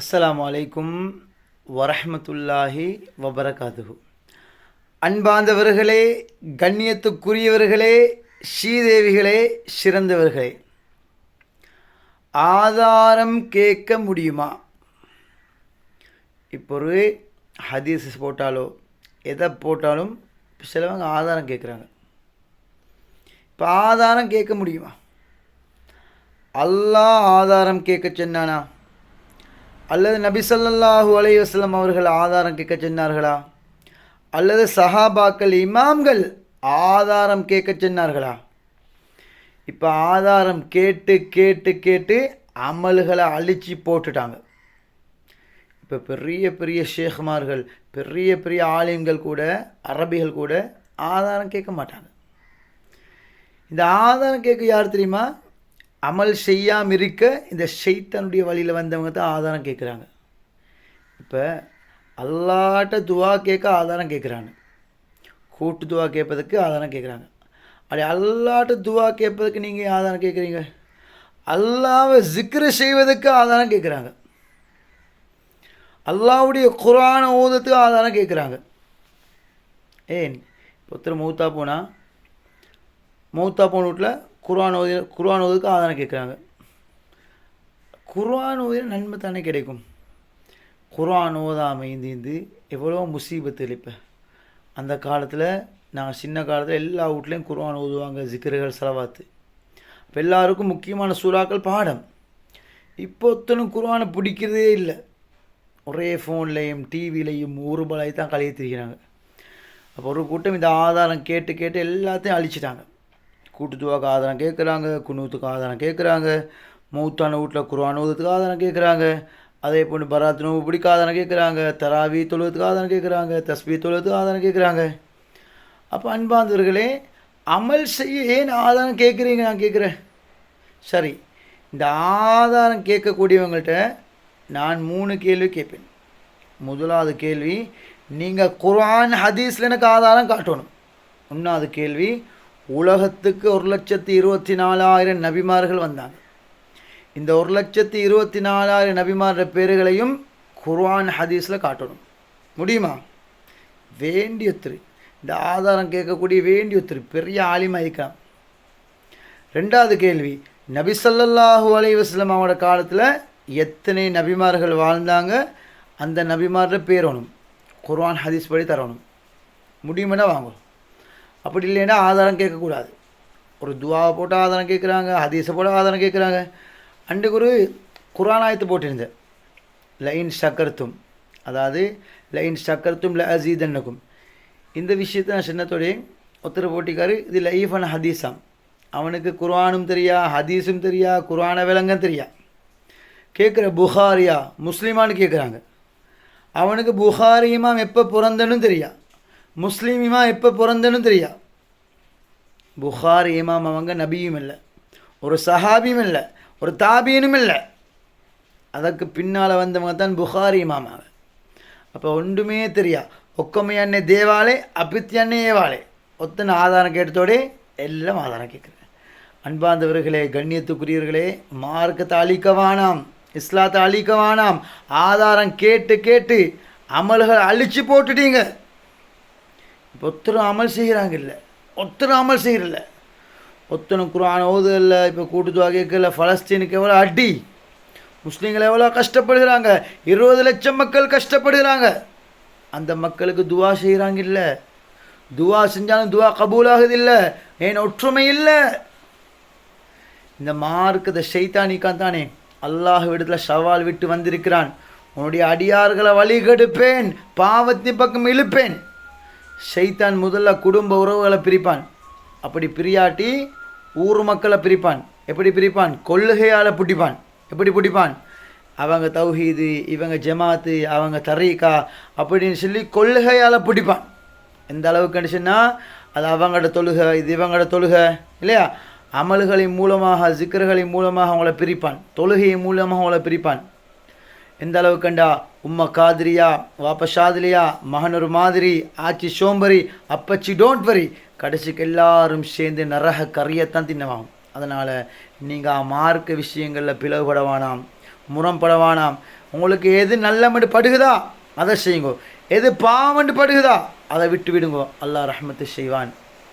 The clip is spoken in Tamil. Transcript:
அஸ்லாம் அலைக்கும் வரஹ்மத்துல்லாஹி வபரகாத்துஹு அன்பாந்தவர்களே கண்ணியத்துக்குரியவர்களே ஸ்ரீதேவிகளே சிறந்தவர்களே ஆதாரம் கேட்க முடியுமா? இப்போ ஒரு ஹதீஸ் போட்டாலோ எதை போட்டாலும் சிலவங்க ஆதாரம் கேட்குறாங்க. இப்போ ஆதாரம் கேட்க முடியுமா? அல்லாஹ் ஆதாரம் கேட்க சொன்னானா? அல்லது நபி ஸல்லல்லாஹு அவர்கள் ஆதாரம் கேட்க சொன்னார்களா? அல்லது சஹாபாக்கள் இமாம்கள் ஆதாரம் கேட்க சொன்னார்களா? இப்போ ஆதாரம் கேட்டு கேட்டு கேட்டு அமல்களை அழித்து போட்டுட்டாங்க. இப்போ பெரிய பெரிய ஷேഖ்மார்கள் பெரிய பெரிய ஆலிம்கள் கூட அரபிகள் கூட ஆதாரம் கேட்க மாட்டாங்க. இந்த ஆதாரம் கேட்க யார் தெரியுமா? அமல் செய்யாமல் இருக்க இந்த ஷைத்தானுடைய வழியில் வந்தவங்க தான் ஆதாரம் கேட்குறாங்க இப்போ அல்லாட்ட துவா கேட்க ஆதாரம் கேட்குறாங்க கூட்டு துவா கேட்பதுக்கு ஆதாரம் கேட்குறாங்க அப்படி அல்லாட்ட துவா கேட்பதுக்கு நீங்கள் ஆதாரம் கேட்குறீங்க அல்லாவை ஜிக்ரு செய்வதற்கு ஆதாரம் கேட்குறாங்க அல்லாவுடைய குரான ஓதத்துக்கு ஆதாரம் கேட்குறாங்க ஏன்? ஒருத்தர் மூத்தா போனால் மூத்தா போன வீட்டில் குர்ஆன் ஓதி குர்ஆன் ஓதுக்கு ஆதாரம் கேட்குறாங்க. குர்ஆன் ஓதின நன்மை தானே கிடைக்கும். குர்ஆன் ஓதாமல் இருந்து எவ்வளோ முசீபத்து இப்போ அந்த காலத்தில் நாங்கள் சின்ன காலத்தில் எல்லா வீட்லேயும் குர்ஆன் ஓதுவாங்க ஜிக்கர்கள் செலவாத்து. இப்போ எல்லாருக்கும் முக்கியமான சூறாக்கள் பாடம். இப்போ ஒத்தனும் குர்ஆனை பிடிக்கிறதே இல்லை. ஒரே ஃபோன்லேயும் டிவிலையும் ஊறுபலாய் தான் கலையை திரிகிறாங்க அப்போ ஒரு கூட்டம் இந்த ஆதாரம் கேட்டு கேட்டு எல்லாத்தையும் அழிச்சிட்டாங்க. கூட்டுத்துவாக்கு ஆதாரம் கேட்குறாங்க குனூத்துக்கு ஆதாரம் கேட்குறாங்க மூத்தான வீட்டில் குர்ஆன் ஓதுறதுக்கு ஆதாரம் கேட்குறாங்க அதே போன்று பராத் நோவு பிடிக்க ஆதாரம் கேட்குறாங்க தராவி தொழுவதுக்கு ஆதாரம் கேட்குறாங்க தஸ்பி தொழுவதுக்கு ஆதாரம் கேட்குறாங்க. அப்போ அன்பாந்தவர்களே அமல் செய்ய ஏன் ஆதாரம் கேட்குறீங்க நான் கேட்குறேன். சரி இந்த ஆதாரம் கேட்கக்கூடியவங்கள்ட்ட நான் மூணு கேள்வி கேட்பேன். முதலாவது கேள்வி நீங்கள் குர்ஆன் ஹதீஸில் எனக்கு ஆதாரம் காட்டணும். ஒன்றாவது கேள்வி உலகத்துக்கு ஒரு லட்சத்தி இருபத்தி நாலாயிரம் நபிமார்கள் வந்தாங்க. இந்த ஒரு லட்சத்தி இருபத்தி நாலாயிரம் நபிமார பேர்களையும் குர்வான் ஹதீஸில் காட்டணும். முடியுமா? வேண்டியொத்திரு. இந்த ஆதாரம் கேட்கக்கூடிய வேண்டியொத்திரு. பெரிய ஆலிமா இருக்கலாம் ரெண்டாவது கேள்வி. நபிசல்லாஹூ அலைவாஸ்லம் அவங்களோட காலத்தில் எத்தனை நபிமார்கள் வாழ்ந்தாங்க? அந்த நபிமார பேரணும் குர்வான் ஹதீஸ் படி தரணும். முடியுமென்னா வாங்கணும் அப்படி இல்லைன்னா ஆதாரம் கேட்கக்கூடாது. ஒரு துவாவை போட்டு ஆதாரம் கேட்குறாங்க ஹதீஸை போட்டு ஆதாரம் கேட்குறாங்க. அன்றைக்கு ஒரு குரானாயத்து போட்டிருந்தேன். லைன் சக்கர்த்தும் அதாவது லைன் சக்கர்த்தும் ல அசீதன்னக்கும் இந்த விஷயத்தை நான் சின்னத்தோடைய ஒருத்தர் போட்டிக்காரு. இது லைஃபன் ஹதீஸாம். அவனுக்கு குர்ஆனும் தெரியா ஹதீஸும் தெரியா குர்ஆனை விலங்கம் தெரியா? கேட்குற புகாரியா முஸ்லீமான்னு கேட்குறாங்க. அவனுக்கு புகாரியுமாம் எப்போ பிறந்தனும் தெரியா? முஸ்லீம் இமாம் எப்போ பிறந்தனும் தெரியா? புகார் இமாம் அவங்க நபியும் இல்லை. ஒரு சஹாபியும் இல்லை. ஒரு தாபியனும் இல்லை. அதற்கு பின்னால் வந்தவங்க தான் புகார் இமாம் அப்போ ஒன்றுமே தெரியா? ஒக்கமையண்ணே தேவாலே அப்பித்தியண்ணே ஏவாலே. ஒத்தனை ஆதாரம் கேட்டதோடே எல்லாம் ஆதாரம் கேட்குறேன். அன்பாந்தவர்களே கண்ணியத்துக்குரியவர்களே மார்க்கத்தை அழிக்க வேணாம் இஸ்லாத்தை அழிக்க வேணாம். ஆதாரம் கேட்டு கேட்டு அமல்கள் அழிச்சு போட்டுட்டீங்க. இப்போ ஒத்தரும் அமல் செய்கிறாங்க இல்லை ஒத்தரும் அமல் செய்கிறல்ல ஒத்தனும் குரான் ஓதுதல்ல இப்போ கூட்டுத்துவா கேட்கல ஃபலஸ்தீனுக்கு எவ்வளோ அடி? முஸ்லீம்கள் எவ்வளோ கஷ்டப்படுகிறாங்க? இருபது லட்சம் மக்கள் கஷ்டப்படுகிறாங்க. அந்த மக்களுக்கு துவா செய்கிறாங்க இல்லை துவா செஞ்சாலும் துவா கபூலாகுது இல்லை ஏன் ஒற்றுமை இல்லை? இந்த மார்க்கத்தை ஷைத்தானிக்கான் தானே. அல்லாஹ் விடத்தில் சவால் விட்டு வந்திருக்கிறான். உன்னுடைய அடியார்களை வழிகெடுப்பேன். பாவத்தின் பக்கம் இழுப்பேன். ஷைத்தான் முதல்ல குடும்ப உறவுகளை பிரிப்பான். அப்படி பிரியாட்டி ஊர் மக்களை பிரிப்பான். எப்படி பிரிப்பான்? கொள்ளுகையால் பிடிப்பான். எப்படி பிடிப்பான்? அவங்க தௌஹீது இவங்க ஜமாத்து அவங்க தரீக்கா அப்படின்னு சொல்லி கொள்ளுகையால் பிடிப்பான். எந்த அளவுக்கு சொன்னால் அது அவங்களோட தொழுகை இது இவங்களோட தொழுகை இல்லையா? அமல்களின் மூலமாக ஜிக்கர்களின் மூலமாக அவங்கள பிரிப்பான். தொழுகையின் மூலமாக அவங்கள பிரிப்பான். எந்த அளவுக்குண்டா உம்மா காதிரியா வாப்ப ஷாதிலியா மகனொரு மாதிரி ஆச்சி சோம்பரி அப்பச்சி டோன்ட் வரி கடைசிக்கு எல்லாரும் சேர்ந்து நரக கறியைத்தான் தின்னவாகும் அதனால் நீங்கள் மார்க்க விஷயங்களில் பிளவுபடவானாம் வேணாம் உங்களுக்கு எது நல்லமென்று படுகுதா? அதை செய்யுங்கோ. எது பாவமென்று படுகுதா? அதை விட்டு விடுங்கோ அல்லாஹ் ரஹமத்து செய்வான்.